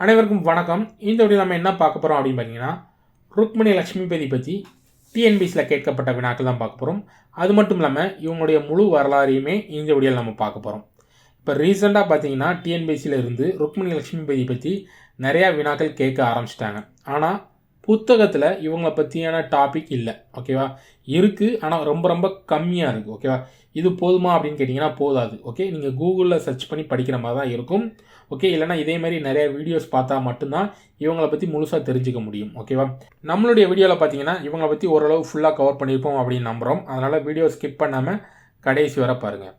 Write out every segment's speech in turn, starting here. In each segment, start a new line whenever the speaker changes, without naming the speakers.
அனைவருக்கும் வணக்கம். இந்த வீடியோ நம்ம என்ன பார்க்க போகிறோம் அப்படின்னு பார்த்தீங்கன்னா ருக்மணி லக்ஷ்மிபதி பற்றி டிஎன்பிசியில் கேட்கப்பட்ட வினாக்கள் தான் பார்க்க போகிறோம் அது மட்டும் இல்லாமல் இவங்களுடைய முழு வரலாறையுமே இந்த வீடியோவில் நம்ம பார்க்க போகிறோம் இப்போ ரீசெண்டாக பார்த்தீங்கன்னா டிஎன்பிசியில் இருந்து ருக்மணி லக்ஷ்மிபதி பற்றி நிறையா வினாக்கள் கேட்க ஆரம்பிச்சிட்டாங்க. ஆனால் புத்தகத்தில் இவங்களை பற்றியான டாபிக் இல்லை. ஓகேவா இருக்குது ஆனால் ரொம்ப ரொம்ப கம்மியாக இருக்குது ஓகேவா இது போதுமா அப்படின்னு கேட்டிங்கன்னா போதாது ஓகே நீங்கள் கூகுளில் சர்ச் பண்ணி படிக்கிற மாதிரி தான் இருக்கும் ஓகே இல்லைனா இதே மாதிரி நிறைய வீடியோஸ் பார்த்தா மட்டும்தான் இவங்களை பற்றி முழுசாக தெரிஞ்சுக்க முடியும் ஓகேவா நம்மளுடைய வீடியோவில் பார்த்தீங்கன்னா இவங்களை பற்றி ஓரளவு ஃபுல்லாக கவர் பண்ணியிருப்போம் அப்படின்னு நம்புகிறோம் அதனால் வீடியோ ஸ்கிப் பண்ணாமல் கடைசி வர பாருங்கள்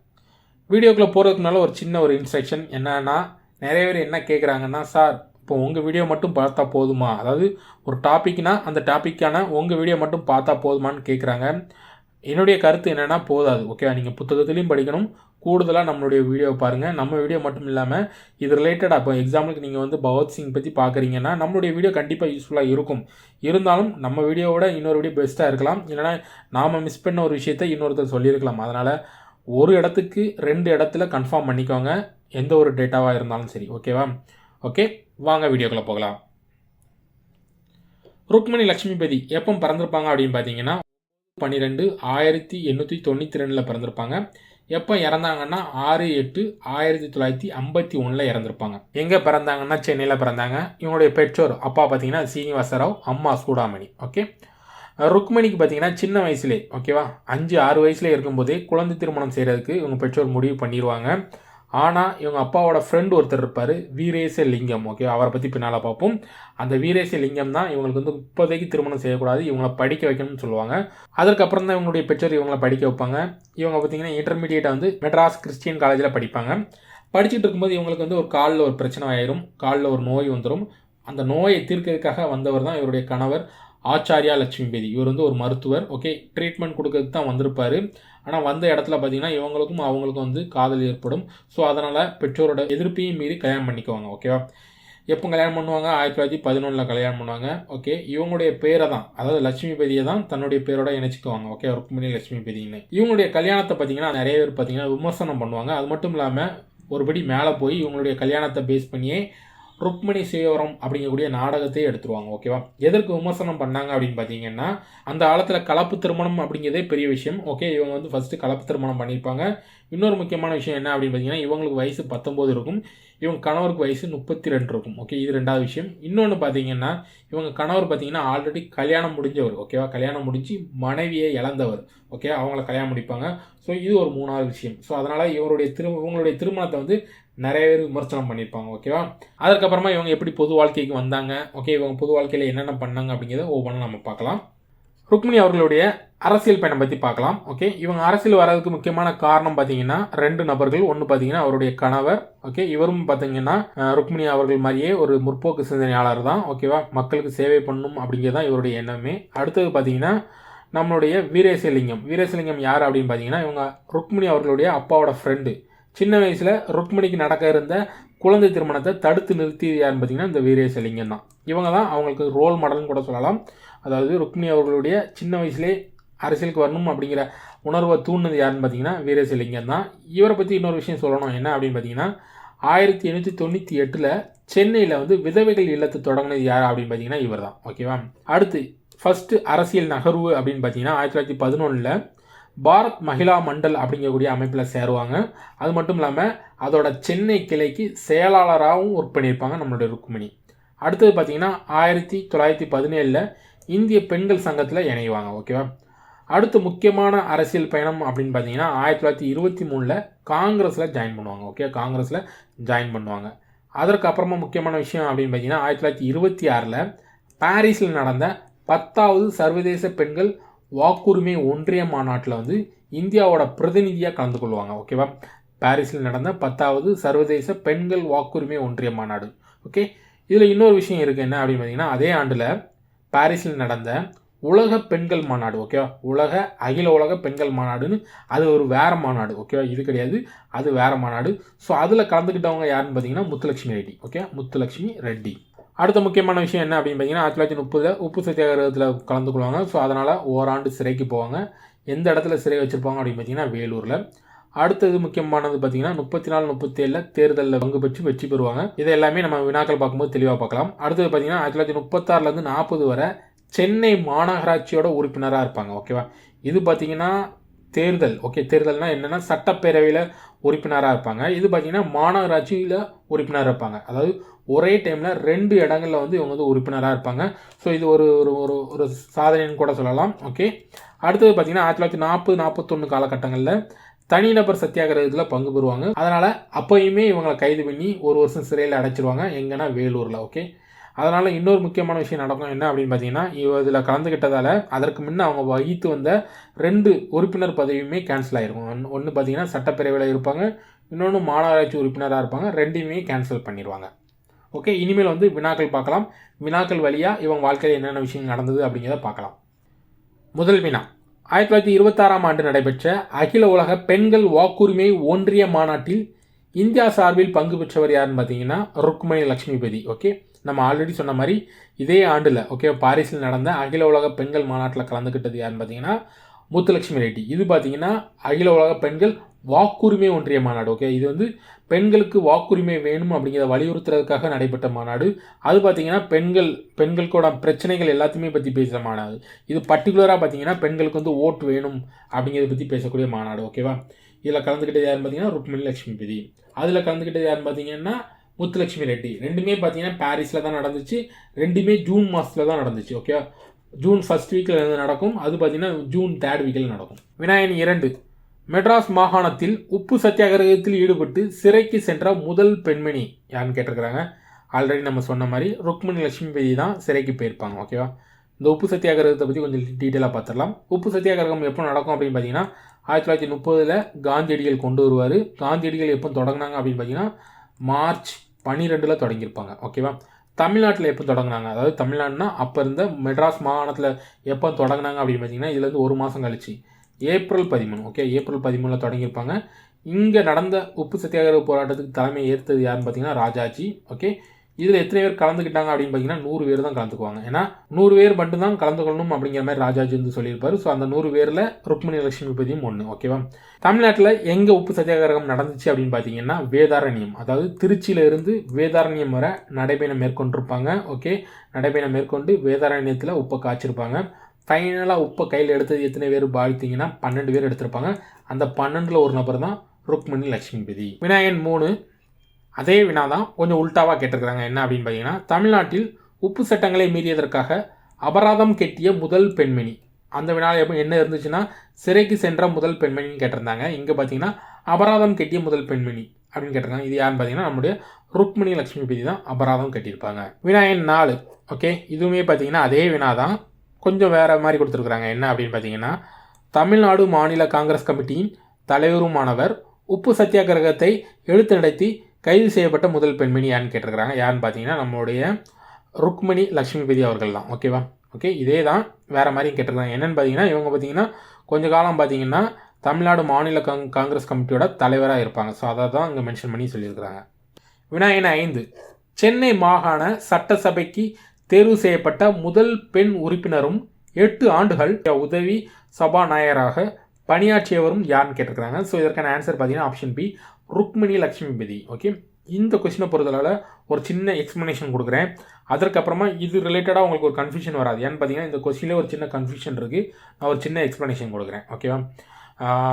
வீடியோக்குள்ளே போகிறதுக்கு முன்னால் ஒரு சின்ன ஒரு இன்ஸ்ட்ரக்ஷன் என்னென்னா நிறைய பேர் என்ன கேட்குறாங்கன்னா சார் இப்போ உங்கள் வீடியோ மட்டும் பார்த்தா போதுமா? அதாவது ஒரு டாப்பிக்னால் அந்த டாப்பிக்கான உங்கள் வீடியோ மட்டும் பார்த்தா போதுமான்னு கேட்குறாங்க என்னுடைய கருத்து என்னென்னா போதாது ஓகேவா நீங்கள் புத்தகத்துலேயும் படிக்கணும். கூடுதலாக நம்மளுடைய வீடியோவை பாருங்கள் நம்ம வீடியோ மட்டும் இல்லாமல் இது ரிலேட்டடாக இப்போ எக்ஸாம்பிளுக்கு நீங்கள் வந்து பகவத் சிங் பற்றி பார்க்குறீங்கன்னா நம்மளுடைய வீடியோ கண்டிப்பாக யூஸ்ஃபுல்லாக இருக்கும். இருந்தாலும் நம்ம வீடியோவோட இன்னொரு வீடியோ பெஸ்ட்டாக இருக்கலாம். இல்லைனா நாம் மிஸ் பண்ண ஒரு விஷயத்த இன்னொருத்தர் சொல்லியிருக்கலாம். அதனால் ஒரு இடத்துக்கு ரெண்டு இடத்துல கன்ஃபார்ம் பண்ணிக்கோங்க. எந்த ஒரு டேட்டாவாக இருந்தாலும் சரி ஓகேவா ஓகே வாங்க வீடியோக்குள்ளே போகலாம். ருக்மணி லட்சுமிபதி எப்போ பறந்துருப்பாங்க அப்படின்னு பார்த்தீங்கன்னா பன்னிரெண்டு ஆயிரத்தி எண்ணூற்றி தொண்ணூற்றி ரெண்டில் பிறந்திருப்பாங்க. எப்போ இறந்தாங்கன்னா ஆறு எட்டு ஆயிரத்தி தொள்ளாயிரத்தி ஐம்பத்தி ஒன்றில் இறந்துருப்பாங்க. எங்கே பிறந்தாங்கன்னா சென்னையில் பிறந்தாங்க. இவங்களுடைய பெற்றோர் அப்பா பார்த்தீங்கன்னா சீனிவாசராவ் அம்மா சூடாமணி. ஓகே? ருக்மணிக்கு பார்த்தீங்கன்னா சின்ன வயசுலே ஓகேவா? அஞ்சு ஆறு வயசுல இருக்கும்போதே குழந்தை திருமணம் செய்கிறதுக்கு இவங்க பெற்றோர் முடிவு பண்ணிடுவாங்க ஆனால் இவங்க அப்பாவோட ஃப்ரெண்ட் ஒருத்தர் இருப்பார் வீரேச லிங்கம் ஓகே அவரை பற்றி பின்னால் பார்ப்போம். அந்த வீரேச லிங்கம் தான் இவங்களுக்கு வந்து இப்போதைக்கு திருமணம் செய்யக்கூடாது இவங்களை படிக்க வைக்கணும்னு சொல்லுவாங்க. அதுக்கப்புறம் தான் இவங்களுடைய பெற்றோர் இவங்களை படிக்க வைப்பாங்க. இவங்க பார்த்தீங்கன்னா இன்டர்மீடியேட்டை வந்து மெட்ராஸ் கிறிஸ்டியன் காலேஜில் படிப்பாங்க. படிச்சுட்டு இருக்கும்போது இவங்களுக்கு வந்து ஒரு காலில் ஒரு பிரச்சனை ஆயிரும். காலில் ஒரு நோய் வந்துடும் அந்த நோயை தீர்க்கிறதுக்காக வந்தவர் தான் இவருடைய கணவர். ஆச்சாரியா லட்சுமிபதி இவர் வந்து ஒரு மருத்துவர் ஓகே ட்ரீட்மெண்ட் கொடுக்கறதுக்கு தான் வந்திருப்பார். ஆனால் வந்த இடத்துல பார்த்தீங்கன்னா இவங்களுக்கும் அவங்களுக்கும் வந்து காதல் ஏற்படும். ஸோ அதனால் பெற்றோரோட எதிர்ப்பையும் மீறி கல்யாணம் பண்ணிக்குவாங்க ஓகேவா எப்போ கல்யாணம் பண்ணுவாங்க? ஆயிரத்தி தொள்ளாயிரத்தி பதினொன்றில் கல்யாணம் பண்ணுவாங்க ஓகே இவங்களுடைய பேரை தான் அதாவது லட்சுமிபதியை தான் தன்னுடைய பேரோட இணைச்சிக்குவாங்க ஓகே ருக்மிணி லட்சுமிபதினு இவங்களுடைய கல்யாணத்தை பார்த்தீங்கன்னா நிறைய பேர் பார்த்தீங்கன்னா விமர்சனம் பண்ணுவாங்க. அது மட்டும் இல்லாமல் ஒருபடி மேலே போய் இவங்களுடைய கல்யாணத்தை பேஸ் பண்ணியே ருக்மிணி சுயவரம் அப்படிங்கக்கூடிய நாடகத்தையே எடுத்துருவாங்க ஓகேவா எதற்கு விமர்சனம் பண்ணாங்க அப்படின்னு பார்த்தீங்கன்னா அந்த காலத்தில் கலப்பு திருமணம் அப்படிங்கிறதே பெரிய விஷயம் ஓகே இவங்க வந்து ஃபஸ்ட்டு கலப்பு திருமணம் பண்ணியிருப்பாங்க. இன்னொரு முக்கியமான விஷயம் என்ன அப்படின்னு பார்த்தீங்கன்னா இவங்களுக்கு வயசு பத்தொம்போது இருக்கும் இவங்க கணவருக்கு வயசு முப்பத்தி ரெண்டு இருக்கும் ஓகே இது ரெண்டாவது விஷயம். இன்னொன்று பார்த்தீங்கன்னா இவங்க கணவர் பார்த்தீங்கன்னா ஆல்ரெடி கல்யாணம் முடிஞ்சவர் ஓகேவா கல்யாணம் முடிஞ்சு மனைவியை இழந்தவர் ஓகே அவங்கள கல்யாணம் முடிப்பாங்க. ஸோ இது ஒரு மூணாவது விஷயம். ஸோ அதனால் இவருடைய திரு இவங்களுடைய திருமணத்தை வந்து நிறைய பேர் விமர்சனம் பண்ணியிருப்பாங்க ஓகேவா அதுக்கப்புறமா இவங்க எப்படி பொது வாழ்க்கைக்கு வந்தாங்க ஓகே இவங்க பொது வாழ்க்கையில் என்னென்ன பண்ணாங்க அப்படிங்கிறத ஒவ்வொன்றும் நம்ம பார்க்கலாம். ருக்மிணி அவர்களுடைய அரசியல் பயணம் பற்றி பார்க்கலாம் ஓகே இவங்க அரசியல் வர்றதுக்கு முக்கியமான காரணம் பார்த்தீங்கன்னா ரெண்டு நபர்கள். ஒன்று பார்த்தீங்கன்னா அவருடைய கணவர் ஓகே இவரும் பார்த்தீங்கன்னா ருக்மிணி அவர்கள் மாதிரியே ஒரு முற்போக்கு சிந்தனையாளர் தான் ஓகேவா மக்களுக்கு சேவை பண்ணணும் அப்படிங்கிறது தான் இவருடைய எண்ணமே. அடுத்தது பார்த்தீங்கன்னா நம்மளுடைய வீரேசலிங்கம். வீரேசலிங்கம் யார் அப்படின்னு பார்த்தீங்கன்னா இவங்க ருக்மிணி அவர்களுடைய அப்பாவோட ஃப்ரெண்டு சின்ன வயசில் ருக்மிணிக்கு நடக்க இருந்த குழந்தை திருமணத்தை தடுத்து நிறுத்தி யாருன்னு பார்த்தீங்கன்னா இந்த வீரேசலிங்கம் தான். இவங்க தான் அவங்களுக்கு ரோல் மாடல்னு கூட சொல்லலாம். அதாவது ருக்மிணி அவர்களுடைய சின்ன வயசுலேயே அரசியலுக்கு வரணும் அப்படிங்கிற உணர்வை தூண்டினது யாருன்னு பார்த்தீங்கன்னா வீரேசலிங்கம் தான். இவரை பற்றி இன்னொரு விஷயம் சொல்லணும். என்ன அப்படின்னு பார்த்தீங்கன்னா ஆயிரத்தி எண்ணூற்றி தொண்ணூற்றி எட்டில் சென்னையில் வந்து விதவைகள் இல்லத்தை தொடங்கினது யார் அப்படின்னு பார்த்தீங்கன்னா இவர் தான் ஓகேவா அடுத்து ஃபஸ்ட்டு அரசியல் நகர்வு அப்படின்னு பார்த்தீங்கன்னா ஆயிரத்தி தொள்ளாயிரத்தி பதினொன்றில் பாரத் மகிழா மண்டல் அப்படிங்கக்கூடிய அமைப்பில் சேருவாங்க. அது மட்டும் இல்லாமல் அதோட சென்னை கிளைக்கு செயலாளராகவும் ஒர்க் பண்ணியிருப்பாங்க நம்மளுடைய ருக்மிணி. அடுத்தது பார்த்தீங்கன்னா ஆயிரத்தி தொள்ளாயிரத்தி பதினேழில் இந்திய பெண்கள் சங்கத்தில் இணைவாங்க ஓகேவா அடுத்து முக்கியமான அரசியல் பயணம் அப்படின்னு பார்த்தீங்கன்னா ஆயிரத்தி தொள்ளாயிரத்தி இருபத்தி மூணில் காங்கிரஸில் ஜாயின் பண்ணுவாங்க ஓகே காங்கிரஸில் ஜாயின் பண்ணுவாங்க. அதற்கப்புறமா முக்கியமான விஷயம் அப்படின்னு பார்த்தீங்கன்னா ஆயிரத்தி தொள்ளாயிரத்தி இருபத்தி ஆறில் பாரிஸில் நடந்த பத்தாவது சர்வதேச பெண்கள் வாக்குரிமை ஒன்றிய மாநாட்டில் வந்து இந்தியாவோட பிரதிநிதியாக கலந்து கொள்வாங்க ஓகேவா பாரிஸில் நடந்த பத்தாவது சர்வதேச பெண்கள் வாக்குரிமை ஒன்றிய மாநாடு ஓகே இதில் இன்னொரு விஷயம் இருக்குது என்ன அப்படின்னு பார்த்தீங்கன்னா அதே ஆண்டில் பாரிஸில் நடந்த உலக பெண்கள் மாநாடு ஓகேவா உலக அகில உலக பெண்கள் மாநாடுன்னு அது ஒரு வேறு மாநாடு ஓகேவா இது கிடையாது அது வேறு மாநாடு. ஸோ அதில் கலந்துக்கிட்டவங்க யாருன்னு பார்த்தீங்கன்னா முத்துலட்சுமி ரெட்டி ஓகே முத்துலட்சுமி ரெட்டி. அடுத்த முக்கியமான விஷயம் என்ன அப்படின்னு பார்த்தீங்கன்னா ஆயிரத்தி தொள்ளாயிரத்தி முப்பதில் உப்பு சத்தியாகிரகத்தில் கலந்து கொள்வாங்க ஸோ அதனால் ஓராண்டு சிறைக்கு போவாங்க. எந்த இடத்துல சிறை வச்சுருப்பாங்க அப்படின்னு பார்த்தீங்கன்னா வேலூரில். அடுத்தது முக்கியமானது பார்த்தீங்கன்னா முப்பத்தி நாலு முப்பத்தி ஏழில் தேர்தலில் பங்கு பெற்று வெற்றி பெறுவாங்க. இதை எல்லாமே நம்ம வினாக்கள் பார்க்கும்போது தெளிவாக பார்க்கலாம். அடுத்தது பார்த்தீங்கன்னா ஆயிரத்தி தொள்ளாயிரத்தி முப்பத்தாறுலேருந்து நாற்பது வரை சென்னை மாநகராட்சியோட உறுப்பினராக இருப்பாங்க. ஓகேவா? இது பார்த்தீங்கன்னா தேர்தல். ஓகே தேர்தல்னால் என்னென்னா சட்டப்பேரவையில் உறுப்பினராக இருப்பாங்க. இது பார்த்திங்கன்னா மாநகராட்சியில் உறுப்பினராக இருப்பாங்க. அதாவது ஒரே டைமில் ரெண்டு இடங்களில் வந்து இவங்க வந்து உறுப்பினராக இருப்பாங்க. ஸோ இது ஒரு ஒரு ஒரு ஒரு சாதனைன்னு கூட சொல்லலாம். ஓகே அடுத்தது பார்த்தீங்கன்னா ஆயிரத்தி தொள்ளாயிரத்தி நாற்பது நாற்பத்தொன்று காலகட்டங்களில் தனிநபர் சத்தியாகிரகத்தில் பங்கு பெறுவாங்க. அதனால் அப்போயுமே இவங்களை கைது பண்ணி ஒரு வருஷம் சிறையில் அடைச்சிருவாங்க. எங்கன்னா வேலூரில் ஓகே அதனால் இன்னொரு முக்கியமான விஷயம் நடக்கும் என்ன அப்படின்னு பார்த்தீங்கன்னா இவ இதில் கலந்துக்கிட்டதால் அதற்கு முன்னே அவங்க வகித்து வந்த ரெண்டு உறுப்பினர் பதவியுமே கேன்சல் ஆகிருக்கும் ஒன்று ஒன்று பார்த்தீங்கன்னா சட்டப்பேரவையில் இருப்பாங்க. இன்னொன்று மாநகராட்சி உறுப்பினராக இருப்பாங்க. ரெண்டையுமே கேன்சல் பண்ணிடுவாங்க ஓகே இனிமேல் வந்து வினாக்கள் பார்க்கலாம். வினாக்கள் வழியாக இவங்க வாழ்க்கையில் என்னென்ன விஷயம் நடந்தது அப்படிங்கிறத பார்க்கலாம். முதல் வினா. ஆயிரத்தி தொள்ளாயிரத்தி இருபத்தாறாம் ஆண்டு நடைபெற்ற அகில உலக பெண்கள் வாக்குரிமை ஒன்றிய மாநாட்டில் இந்தியா சார்பில் பங்கு பெற்றவர் யாருன்னு பார்த்தீங்கன்னா ருக்மணி லட்சுமிபதி. ஓகே நம்ம ஆல்ரெடி சொன்ன மாதிரி இதே ஆண்டில் ஓகே பாரிஸில் நடந்த அகில உலக பெண்கள் மாநாட்டில் கலந்துக்கிட்டது யாருன்னு பார்த்தீங்கன்னா முத்துலட்சுமி ரெட்டி. இது பார்த்தீங்கன்னா அகில உலக பெண்கள் வாக்குரிமை ஒன்றிய மாநாடு ஓகே இது வந்து பெண்களுக்கு வாக்குரிமை வேணும் அப்படிங்கிறத வலியுறுத்துறதுக்காக நடைபெற்ற மாநாடு. அது பார்த்தீங்கன்னா பெண்கள் பெண்களுக்கோட பிரச்சனைகள் எல்லாத்தையுமே பற்றி பேசுகிற மாநாடு. இது பர்டிகுலராக பார்த்தீங்கன்னா பெண்களுக்கு வந்து ஓட்டு வேணும் அப்படிங்கிறத பற்றி பேசக்கூடிய மாநாடு ஓகேவா இதில் கலந்துக்கிட்டது யாருன்னு பார்த்தீங்கன்னா ருக்மிணி லட்சுமிபதி. அதில் கலந்துக்கிட்டது யாருன்னு பார்த்தீங்கன்னா முத்துலட்சுமி ரெட்டி. ரெண்டுமே பார்த்தீங்கன்னா பாரிஸில் தான் நடந்துச்சு. ரெண்டுமே ஜூன் மாதத்தில் தான் நடந்துச்சு ஓகே ஜூன் ஃபஸ்ட் வீக்கில் நடக்கும். அது பார்த்தீங்கன்னா ஜூன் தேர்ட் வீக்கில் நடக்கும். விநாயகன் இரண்டு. மெட்ராஸ் மாகாணத்தில் உப்பு சத்தியாகிரகத்தில் ஈடுபட்டு சிறைக்கு சென்ற முதல் பெண்மணி. யாருன்னு கேட்டிருக்கிறாங்க? ஆல்ரெடி நம்ம சொன்ன மாதிரி ருக்மணி லட்சுமிபதி தான் சிறைக்கு போயிருப்பாங்க ஓகேவா இந்த உப்பு சத்தியாகிரகத்தை பற்றி கொஞ்சம் டீட்டெயிலாக பார்த்துடலாம் உப்பு சத்தியாகிரகம் எப்போ நடக்கும் அப்படின்னு பார்த்தீங்கன்னா ஆயிரத்தி தொள்ளாயிரத்தி முப்பதில் காந்தியடிகள் கொண்டு வருவார். காந்தியடிகள் எப்போ தொடங்கினாங்க அப்படின்னு பார்த்தீங்கன்னா மார்ச் பன்னிரெண்டில் தொடங்கியிருப்பாங்க ஓகேவா தமிழ்நாட்டில் எப்போ தொடங்கினாங்க? அதாவது தமிழ்நாடுனா அப்போ இருந்த மெட்ராஸ் மாகாணத்தில் எப்போ தொடங்கினாங்க அப்படின்னு பார்த்தீங்கன்னா இதுலேருந்து ஒரு மாதம் கழிச்சு. ஏப்ரல் பதிமூணு ஓகே ஏப்ரல் பதிமூணில் தொடங்கியிருப்பாங்க. இங்கே நடந்த உப்பு சத்தியாகிரக போராட்டத்துக்கு தலைமை ஏற்றது யாருன்னு பார்த்தீங்கன்னா ராஜாஜி ஓகே இதில் எத்தனை பேர் கலந்துக்கிட்டாங்க அப்படின்னு பார்த்தீங்கன்னா நூறு பேர் தான் கலந்துக்குவாங்க. ஏன்னா நூறு பேர் மட்டும்தான் கலந்துக்கணும் அப்படிங்கிற மாதிரி ராஜாஜி வந்து சொல்லியிருப்பாரு. ஸோ அந்த நூறு பேரில் ருக்மிணி லட்சுமிபதியும் ஒன்று ஓகேவா தமிழ்நாட்டில் எங்கே உப்பு சத்தியாகிரகம் நடந்துச்சு அப்படின்னு பார்த்தீங்கன்னா வேதாரண்யம். அதாவது திருச்சியிலிருந்து வேதாரண்யம் வரை நடைபயணம் மேற்கொண்டிருப்பாங்க ஓகே நடைபயணம் மேற்கொண்டு வேதாரண்யத்தில் உப்பை காய்ச்சிருப்பாங்க. ஃபைனலாக உப்பை கையில் எடுத்தது எத்தனை பேர் பாதித்தீங்கன்னா பன்னெண்டு பேர் எடுத்திருப்பாங்க. அந்த பன்னெண்டில் ஒரு நபர் தான் ருக்மிணி லட்சுமிபதி. விநாயகன் மூணு. அதே வினா தான் கொஞ்சம் உல்ட்டாவாக கேட்டிருக்கிறாங்க. என்ன அப்படின்னு பார்த்தீங்கன்னா தமிழ்நாட்டில் உப்பு சட்டங்களை மீறியதற்காக அபராதம் கெட்டிய முதல் பெண்மணி. அந்த வினாவில் எப்போ என்ன இருந்துச்சுன்னா சிறைக்கு சென்ற முதல் பெண்மணின்னு கேட்டிருந்தாங்க. இங்கே பார்த்தீங்கன்னா அபராதம் கெட்டிய முதல் பெண்மணி அப்படின்னு கேட்டிருக்காங்க. இது யாருன்னு பார்த்தீங்கன்னா நம்முடைய ருக்மிணி லட்சுமிபதி தான் அபராதம் கட்டியிருப்பாங்க. விநாயகன் நாலு. ஓகே இதுவுமே பார்த்தீங்கன்னா அதே வினா தான் கொஞ்சம் வேறு மாதிரி கொடுத்துருக்குறாங்க. என்ன அப்படின்னு பார்த்தீங்கன்னா தமிழ்நாடு மாநில காங்கிரஸ் கமிட்டியின் தலைவருமானவர் உப்பு சத்தியாகிரகத்தை எழுத்து நடத்தி கைது செய்யப்பட்ட முதல் பெண்மணி யாருன்னு கேட்டிருக்கிறாங்க. யாருன்னு பார்த்தீங்கன்னா நம்மளுடைய ருக்மணி லக்ஷ்மிபதி அவர்கள் தான். ஓகேவா ஓகே இதே தான் வேறு மாதிரியும் கேட்டிருக்காங்க என்னென்னு பார்த்தீங்கன்னா இவங்க பார்த்தீங்கன்னா கொஞ்ச காலம் பார்த்தீங்கன்னா தமிழ்நாடு மாநில காங் காங்கிரஸ் கமிட்டியோட தலைவராக இருப்பாங்க. ஸோ அதை தான் இங்கே மென்ஷன் பண்ணி சொல்லியிருக்கிறாங்க. விநாயகன் ஐந்து. சென்னை மாகாண சட்டசபைக்கு தேர்வு செய்யப்பட்ட முதல் பெண் உறுப்பினரும் எட்டு ஆண்டுகள் உதவி சபாநாயகராக பணியாற்றியவரும் யாருன்னு கேட்டிருக்கிறாங்க. ஸோ இதற்கான ஆன்சர் பார்த்தீங்கன்னா option B Rukmini Lakshmipathi okay இந்த கொஸ்டினை பொறுத்தளவில் ஒரு சின்ன எக்ஸ்ப்ளனேஷன் கொடுக்குறேன். அதற்கப்புறமா இது ரிலேட்டடாக உங்களுக்கு ஒரு கன்ஃபியூஷன் வராது. ஏன்னு பார்த்தீங்கன்னா இந்த கொஸ்டினில் ஒரு சின்ன கன்ஃபியூஷன் இருக்குது நான் ஒரு சின்ன எக்ஸ்ப்ளனேஷன் கொடுக்குறேன். ஓகேவா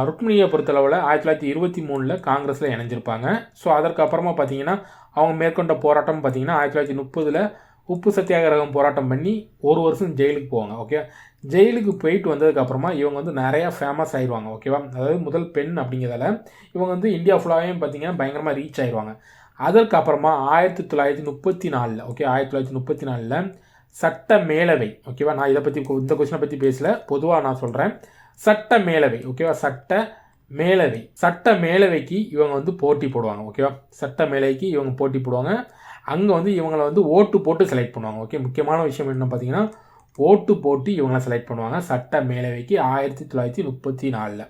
ருக்மிணியை பொறுத்தளவில் ஆயிரத்தி தொள்ளாயிரத்தி இருபத்தி மூணில் காங்கிரஸில் இணைஞ்சிருப்பாங்க. ஸோ அதற்கப்புறமா பார்த்தீங்கன்னா அவங்க மேற்கொண்ட போராட்டம் பார்த்தீங்கன்னா ஆயிரத்தி தொள்ளாயிரத்தி முப்பதில் உப்பு சத்தியாகிரகம் போராட்டம் பண்ணி ஒரு வருஷம் ஜெயிலுக்கு போவாங்க ஓகே ஜெயிலுக்கு போயிட்டு வந்ததுக்கப்புறமா இவங்க வந்து நிறையா ஃபேமஸ் ஆயிடுவாங்க ஓகேவா அதாவது முதல் பெண் அப்படிங்கிறதால இவங்க வந்து இந்தியா ஃபுல்லாகவே பார்த்தீங்கன்னா பயங்கரமாக ரீச் ஆயிடுவாங்க அதற்கப்புறமா ஆயிரத்தி தொள்ளாயிரத்தி முப்பத்தி நாலில் ஓகே ஆயிரத்தி தொள்ளாயிரத்தி முப்பத்தி நாலில் சட்ட மேலவை ஓகேவா நான் இதை பற்றி இந்த கொஸ்டினை பற்றி பேசல பொதுவாக நான் சொல்கிறேன் சட்ட மேலவை ஓகேவா சட்ட மேலவை சட்ட மேலவைக்கு இவங்க வந்து போட்டி போடுவாங்க ஓகேவா சட்ட மேலவைக்கு இவங்க போட்டி போடுவாங்க. அங்கே வந்து இவங்களை வந்து ஓட்டு போட்டு செலக்ட் பண்ணுவாங்க. ஓகே முக்கியமான விஷயம் என்ன பார்த்தீங்கன்னா ஓட்டு போட்டு இவங்களை செலக்ட் பண்ணுவாங்க. சட்ட மேலவைக்கு ஆயிரத்தி தொள்ளாயிரத்தி முப்பத்தி நாலில்.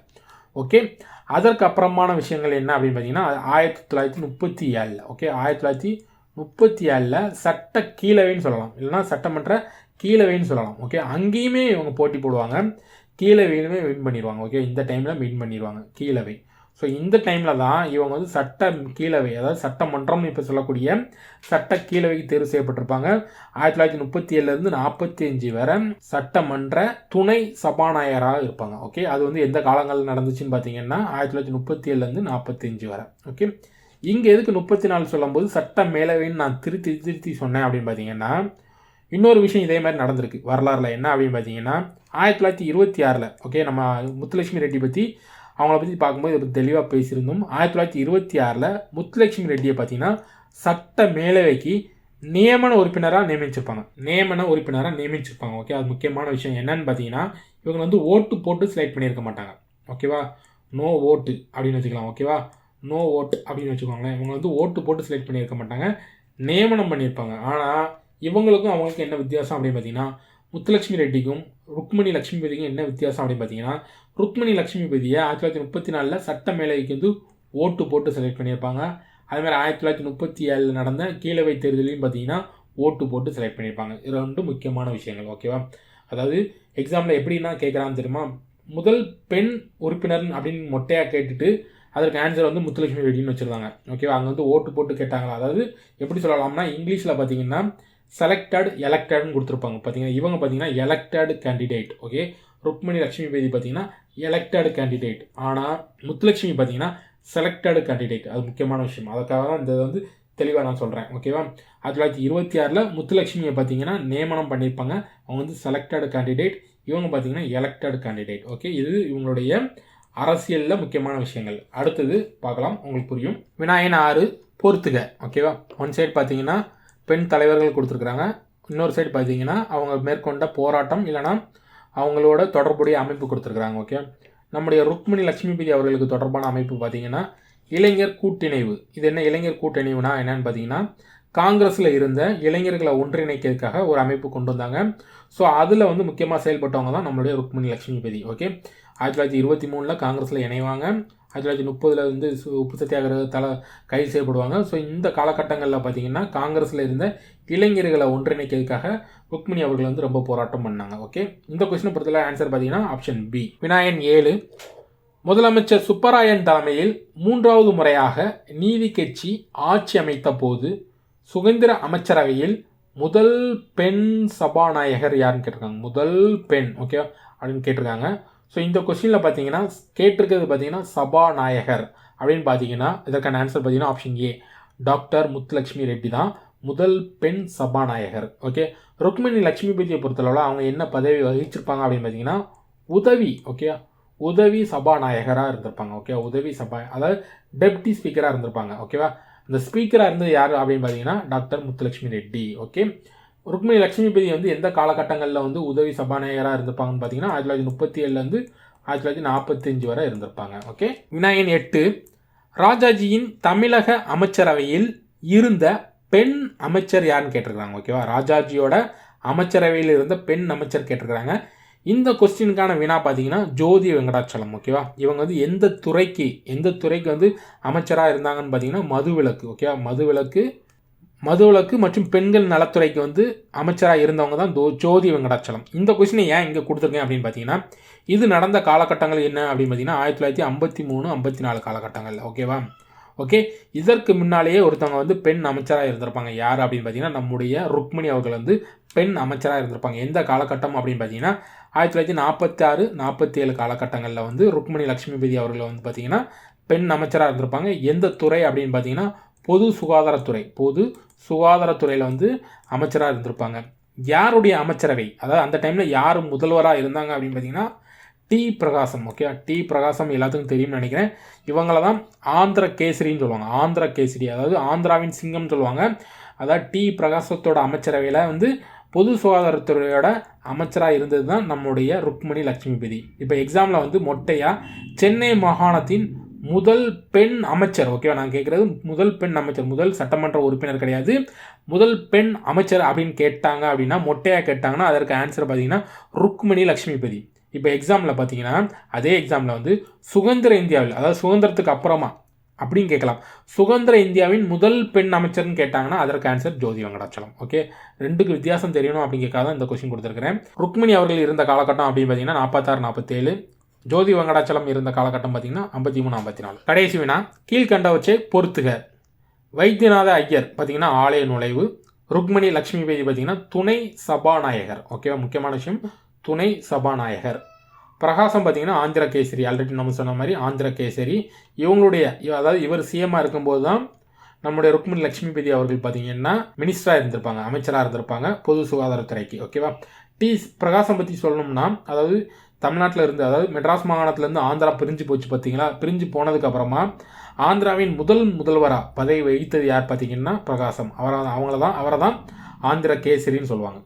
ஓகே அதற்கு அப்புறமான விஷயங்கள் என்ன அப்படின்னு பார்த்தீங்கன்னா ஆயிரத்தி தொள்ளாயிரத்தி முப்பத்தி ஏழில். ஓகே ஆயிரத்தி தொள்ளாயிரத்தி முப்பத்தி ஏழில் சட்ட கீழவைன்னு சொல்லலாம். இல்லைனா சட்டமன்ற கீழவைன்னு சொல்லலாம். ஓகே அங்கேயுமே இவங்க போட்டி போடுவாங்க. கீழவையிலுமே வின் பண்ணிடுவாங்க. ஓகே இந்த டைமில் வின் பண்ணிடுவாங்க. கீழவை. ஸோ இந்த டைமில் தான் இவங்க வந்து சட்ட கீழவை அதாவது சட்டமன்றம் இப்போ சொல்லக்கூடிய சட்ட கீழவைக்கு தேர்வு செய்யப்பட்டிருப்பாங்க. ஆயிரத்தி தொள்ளாயிரத்தி முப்பத்தி ஏழுலேருந்து நாற்பத்தி அஞ்சு வரை சட்டமன்ற துணை சபாநாயகராக இருப்பாங்க. ஓகே அது வந்து எந்த காலங்களில் நடந்துச்சுன்னு பார்த்தீங்கன்னா ஆயிரத்தி தொள்ளாயிரத்தி முப்பத்தி ஏழுலேருந்து நாற்பத்தி அஞ்சு வரை. ஓகே இங்கே எதுக்கு முப்பத்தி நாலு சொல்லும்போது சட்ட மேலவைன்னு நான் திருத்தி திருத்தி சொன்னேன் அப்படின்னு பார்த்தீங்கன்னா இன்னொரு விஷயம் இதே மாதிரி நடந்திருக்கு. வரலாறுல என்ன அப்படின்னு பார்த்தீங்கன்னா ஆயிரத்தி தொள்ளாயிரத்தி இருபத்தி ஆறில் ஓகே நம்ம முத்துலட்சுமி ரெட்டி பற்றி அவங்கள பற்றி பார்க்கும்போது இதை பற்றி தெளிவாக பேசியிருந்தோம். ஆயிரத்தி தொள்ளாயிரத்தி இருபத்தி ஆறில் முத்துலட்சுமி ரெட்டியை பார்த்தீங்கன்னா சட்ட மேலவைக்கு நியமன உறுப்பினராக நியமிச்சிருப்பாங்க. நியமன உறுப்பினராக நியமிச்சிருப்பாங்க. ஓகே அது முக்கியமான விஷயம் என்னன்னு பார்த்தீங்கன்னா இவங்க வந்து ஓட்டு போட்டு செலக்ட் பண்ணியிருக்க மாட்டாங்க. ஓகேவா நோ ஓட்டு அப்படின்னு வச்சுக்கலாம். ஓகேவா நோ ஓட்டு அப்படின்னு வச்சுக்கோங்களேன். இவங்க வந்து ஓட்டு போட்டு செலக்ட் பண்ணியிருக்க மாட்டாங்க. நியமனம் பண்ணியிருப்பாங்க. ஆனால் இவங்களுக்கும் அவங்களுக்கும் என்ன வித்தியாசம் அப்படின்னு பார்த்தீங்கன்னா முத்துலட்சுமி ரெட்டிக்கும் ருக்மணி லட்சுமிபதிக்கும் என்ன வித்தியாசம் அப்படின்னு பார்த்தீங்கன்னா ருக்மணி லட்சுமிபதியை ஆயிரத்தி தொள்ளாயிரத்தி முப்பத்தி நாலில் சட்ட மேலவைக்கு வந்து ஓட்டு போட்டு செலக்ட் பண்ணியிருப்பாங்க. அதேமாதிரி ஆயிரத்தி தொள்ளாயிரத்தி முப்பத்தி ஏழில் நடந்த கீழவை தேர்தலையும் பார்த்தீங்கன்னா ஓட்டு போட்டு செலக்ட் பண்ணியிருப்பாங்க. இது ரெண்டும் முக்கியமான விஷயங்கள் ஓகேவா அதாவது எக்ஸாமில் எப்படின்னா கேட்குறான்னு தெரியுமா? முதல் பெண் உறுப்பினர் அப்படின்னு மொட்டையாக கேட்டுட்டு அதற்கு ஆன்சர் வந்து முத்துலட்சுமி ரெட்டின்னு வச்சுருந்தாங்க. ஓகேவா அங்கே வந்து ஓட்டு போட்டு கேட்டாங்களா? அதாவது எப்படி சொல்லலாம்னா இங்கிலீஷில் பார்த்தீங்கன்னா செலக்டட் எலக்டட்னு கொடுத்துருப்பாங்க. பார்த்தீங்கன்னா இவங்க பார்த்தீங்கன்னா elected candidate okay Rukmini Lakshmi Pathi பார்த்தீங்கன்னா எலக்டட் கேண்டிடேட் ஆனால் முத்துலட்சுமி பார்த்தீங்கன்னா செலக்டட் கேண்டிடேட் அது முக்கியமான விஷயம். அதுக்காக தான் இந்த வந்து தெளிவாக நான் சொல்கிறேன் ஓகேவா ஆயிரத்தி தொள்ளாயிரத்தி இருபத்தி ஆறில் முத்துலட்சுமியை பார்த்தீங்கன்னா நியமனம் பண்ணியிருப்பாங்க. அவங்க வந்து செலக்டட் கேண்டிடேட் இவங்க பார்த்தீங்கன்னா எலக்டட் கேண்டிடேட் ஓகே இது இவங்களுடைய அரசியலில் முக்கியமான விஷயங்கள். அடுத்தது பார்க்கலாம். உங்களுக்கு புரியும். விநாயகன் ஆறு பொறுத்துக. ஓகேவா ஒன் சைடு பார்த்தீங்கன்னா பெண் தலைவர்கள் கொடுத்துருக்குறாங்க. இன்னொரு சைடு பார்த்தீங்கன்னா அவங்க மேற்கொண்ட போராட்டம் இல்லைனா அவங்களோட தொடர்புடைய அமைப்பு கொடுத்துருக்குறாங்க ஓகே நம்முடைய ருக்மிணி லட்சுமிபதி அவர்களுக்கு தொடர்பான அமைப்பு பார்த்தீங்கன்னா இளைஞர் கூட்டிணைவு. இது என்ன இளைஞர் கூட்டிணைவுனா என்னன்னு பார்த்தீங்கன்னா காங்கிரஸில் இருந்த இளைஞர்களை ஒன்றிணைக்கிறதுக்காக ஒரு அமைப்பு கொண்டு வந்தாங்க. ஸோ அதில் வந்து முக்கியமாக செயல்பட்டவங்க தான் நம்மளுடைய ருக்மிணி லட்சுமிபதி ஓகே ஆயிரத்தி தொள்ளாயிரத்தி இருபத்தி மூணில் காங்கிரஸில் இணைவாங்க. ஆயிரத்தி தொள்ளாயிரத்தி முப்பதில் வந்து சு- உப்பு சத்தியாகிரக தலை கைது செய்யப்படுவாங்க. ஸோ இந்த காலகட்டங்களில் பார்த்தீங்கன்னா காங்கிரஸில் இருந்த இளைஞர்களை ஒன்றிணைக்கிறதுக்காக ருக்மிணி அவர்கள் வந்து ரொம்ப போராட்டம் பண்ணாங்க. ஓகே இந்த கொஸ்டினை பொறுத்தல ஆன்சர் பார்த்தீங்கன்னா ஆப்ஷன் பி விநாயகன் ஏழு. முதலமைச்சர் சுப்பராயன் தலைமையில் மூன்றாவது முறையாக நீதி கட்சி ஆட்சி அமைத்த போது சுதந்திர அமைச்சரவையில் முதல் பெண் சபாநாயகர் யாருன்னு கேட்டிருக்காங்க. முதல் பெண் ஓகே அப்படின்னு கேட்டிருக்காங்க. ஸோ இந்த கொஸ்டினில் பார்த்தீங்கன்னா கேட்டிருக்கிறது பார்த்தீங்கன்னா சபாநாயகர். அப்படின்னு பார்த்தீங்கன்னா இதற்கான ஆன்சர் பார்த்தீங்கன்னா option A doctor Muthulakshmi Reddy தான். முதல் பெண் சபாநாயகர். ஓகே ருக்மிணி லட்சுமிபதியை பொறுத்தளவில் அவங்க என்ன பதவி வகிச்சிருப்பாங்க அப்படின்னு பார்த்தீங்கன்னா உதவி ஓகே உதவி சபாநாயகராக இருந்திருப்பாங்க ஓகே உதவி சபா அதாவது டெப்டி ஸ்பீக்கராக இருந்திருப்பாங்க ஓகேவா இந்த ஸ்பீக்கராக இருந்தது யார் அப்படின்னு பார்த்தீங்கன்னா டாக்டர் முத்துலட்சுமி ரெட்டி ஓகே ருக்மிணி லட்சுமிபதி வந்து எந்த காலகட்டங்களில் வந்து உதவி சபாநாயகராக இருந்திருப்பாங்கன்னு பார்த்தீங்கன்னா ஆயிரத்தி தொள்ளாயிரத்தி முப்பத்தி ஏழுலேருந்து ஆயிரத்தி தொள்ளாயிரத்தி நாற்பத்தஞ்சு வரை இருந்திருப்பாங்க. ஓகே விநாயகன் எட்டு ராஜாஜியின் தமிழக அமைச்சரவையில் இருந்த பெண் அமைச்சர் யாருன்னு கேட்டிருக்காங்க ஓகேவா ராஜாஜியோட அமைச்சரவையில் இருந்த பெண் அமைச்சர் கேட்டிருக்கிறாங்க. இந்த கொஸ்டினுக்கான வினா பார்த்தீங்கன்னா ஜோதி வெங்கடாச்சலம் ஓகேவா இவங்க வந்து எந்த துறைக்கு எந்த துறைக்கு வந்து அமைச்சராக இருந்தாங்கன்னு பார்த்தீங்கன்னா மதுவிலக்கு ஓகேவா மதுவிலக்கு மதுவிலக்கு மற்றும் பெண்கள் நலத்துறைக்கு வந்து அமைச்சராக இருந்தவங்க தான் தோ ஜோதி வெங்கடாச்சலம். இந்த கொஸ்டினை ஏன் இங்கே கொடுத்துருக்கேன் அப்படின்னு பார்த்தீங்கன்னா இது நடந்த காலகட்டங்கள் என்ன அப்படின்னு பார்த்தீங்கன்னா ஆயிரத்தி தொள்ளாயிரத்தி ஐம்பத்தி மூணு ஐம்பத்தி நாலு காலகட்டங்களில் ஓகேவா ஓகே இதற்கு முன்னாலேயே ஒருத்தவங்க வந்து பெண் அமைச்சராக இருந்திருப்பாங்க. யார் அப்படின்னு பார்த்தீங்கன்னா நம்முடைய ருக்மிணி அவர்கள் வந்து பெண் அமைச்சராக இருந்திருப்பாங்க. எந்த காலகட்டம் அப்படின்னு பார்த்தீங்கன்னா ஆயிரத்தி தொள்ளாயிரத்தி நாற்பத்தி ஆறு நாற்பத்தி ஏழு காலகட்டங்களில் வந்து ருக்மிணி லட்சுமிபதி அவர்கள் வந்து பார்த்தீங்கன்னா பெண் அமைச்சராக இருந்திருப்பாங்க. எந்த துறை அப்படின்னு பார்த்தீங்கன்னா பொது சுகாதாரத்துறை பொது சுகாதாரத்துறையில் வந்து அமைச்சராக இருந்திருப்பாங்க. யாருடைய அமைச்சரவை? அதாவது அந்த டைமில் யார் முதல்வராக இருந்தாங்க அப்படின்னு பார்த்தீங்கன்னா டி. பிரகாசம் ஓகே டி. பிரகாசம் எல்லாத்துக்கும் தெரியும்னு நினைக்கிறேன். இவங்கள தான் ஆந்திர கேசரின்னு சொல்லுவாங்க. ஆந்திர கேசரி அதாவது ஆந்திராவின் சிங்கம்னு சொல்லுவாங்க. அதாவது டி. பிரகாசத்தோட அமைச்சரவையில் வந்து பொது சுகாதாரத்துறையோட அமைச்சராக இருந்தது தான் நம்முடைய ருக்மணி லட்சுமிபதி இப்போ எக்ஸாமில் வந்து மொட்டையாக சென்னை மாகாணத்தின் முதல் பெண் அமைச்சர் ஓகேவா நான் கேட்குறது முதல் பெண் அமைச்சர் முதல் சட்டமன்ற உறுப்பினர் கிடையாது. முதல் பெண் அமைச்சர் அப்படின்னு கேட்டாங்க அப்படின்னா மொட்டையாக கேட்டாங்கன்னா அதற்கு ஆன்சர் பார்த்தீங்கன்னா ருக்மணி லக்ஷ்மிபதி இப்போ எக்ஸாமில் பார்த்தீங்கன்னா அதே எக்ஸாமில் வந்து சுதந்திர இந்தியாவில் அதாவது சுதந்திரத்துக்கு அப்புறமா அப்படின்னு கேட்கலாம். சுதந்திர இந்தியாவின் முதல் பெண் அமைச்சர்னு கேட்டாங்கன்னா அதற்கு ஆன்சர் ஜோதி வெங்கடாச்சலம் ஓகே ரெண்டுக்கு வித்தியாசம் தெரியணும் அப்படின்னு கேட்காத இந்த கொஸ்டின் கொடுத்துருக்கிறேன். ருக்மிணி அவர்கள் இருந்த காலகட்டம் அப்படின்னு பார்த்தீங்கன்னா நாற்பத்தாறு நாற்பத்தேழு ஜோதி வெங்கடாச்சலம் இருந்த காலகட்டம் பார்த்தீங்கன்னா ஐம்பத்தி மூணு ஐம்பத்தி நாலு. கடைசி வினா கீழ்கண்டவற்றை பொறுத்துக. வைத்தியநாத ஐயர் பார்த்தீங்கன்னா ஆலய நுழைவு. ருக்மணி லக்ஷ்மிபதி பார்த்தீங்கன்னா துணை சபாநாயகர். ஓகேவா முக்கியமான விஷயம் துணை சபாநாயகர். பிரகாசம் பார்த்தீங்கன்னா ஆந்திர கேசரி ஆல்ரெடி நம்ம சொன்ன மாதிரி ஆந்திர கேசரி இவங்களுடைய அதாவது இவர் சிஎம்மாக இருக்கும்போது தான் நம்முடைய ருக்மணி லட்சுமிபதி அவர்கள் பார்த்தீங்கன்னா மினிஸ்டராக இருந்திருப்பாங்க அமைச்சராக இருந்திருப்பாங்க பொது சுகாதாரத்துறைக்கு. ஓகேவா டி பிரகாசம் பற்றி சொல்லணும்னா அதாவது தமிழ்நாட்டில் இருந்து அதாவது மெட்ராஸ் மாகாணத்துலேருந்து ஆந்திரா பிரிஞ்சு போச்சு பார்த்தீங்களா பிரிஞ்சு போனதுக்கப்புறமா ஆந்திராவின் முதல் முதல்வராக பதவி வகித்தது யார் பார்த்தீங்கன்னா பிரகாசம். அவரை அவங்கள தான் அவரை தான் ஆந்திர கேசரின்னு சொல்லுவாங்க.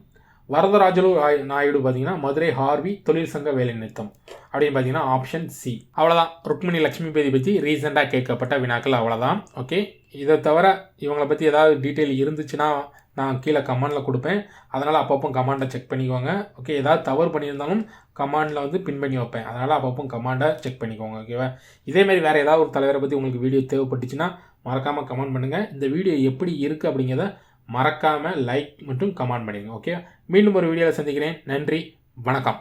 வரதராஜலு நாயுடு பார்த்தீங்கன்னா மதுரை ஹார்வி தொழிற்சங்க வேலைநிறுத்தம் அப்படின்னு பார்த்தீங்கன்னா ஆப்ஷன் சி அவ்வளோதான் ருக்மிணி லட்சுமிபதி பற்றி ரீசெண்டாக கேட்கப்பட்ட வினாக்கள் அவ்வளோதான் ஓகே இதை தவிர இவங்களை பற்றி ஏதாவது டீட்டெயில் இருந்துச்சுன்னா நான் கீழே கமாண்டில் கொடுப்பேன். அதனால் அப்பப்போ கமாண்டை செக் பண்ணிக்கோங்க. ஓகே ஏதாவது தவறு பண்ணியிருந்தாலும் கமாண்டில் வந்து பின் பண்ணி வைப்பேன். அதனால் அப்பப்போ கமாண்டை செக் பண்ணிக்கோங்க ஓகேவா இதேமாரி வேறு ஏதாவது ஒரு தலைவரை பற்றி உங்களுக்கு வீடியோ தேவைப்பட்டுச்சுன்னா மறக்காமல் கமெண்ட் பண்ணுங்கள் இந்த வீடியோ எப்படி இருக்குது அப்படிங்கிறத மறக்காமல் லைக் மற்றும் கமெண்ட் பண்ணிடுங்க ஓகே மீண்டும் ஒரு வீடியோவில் சந்திக்கிறேன். நன்றி வணக்கம்.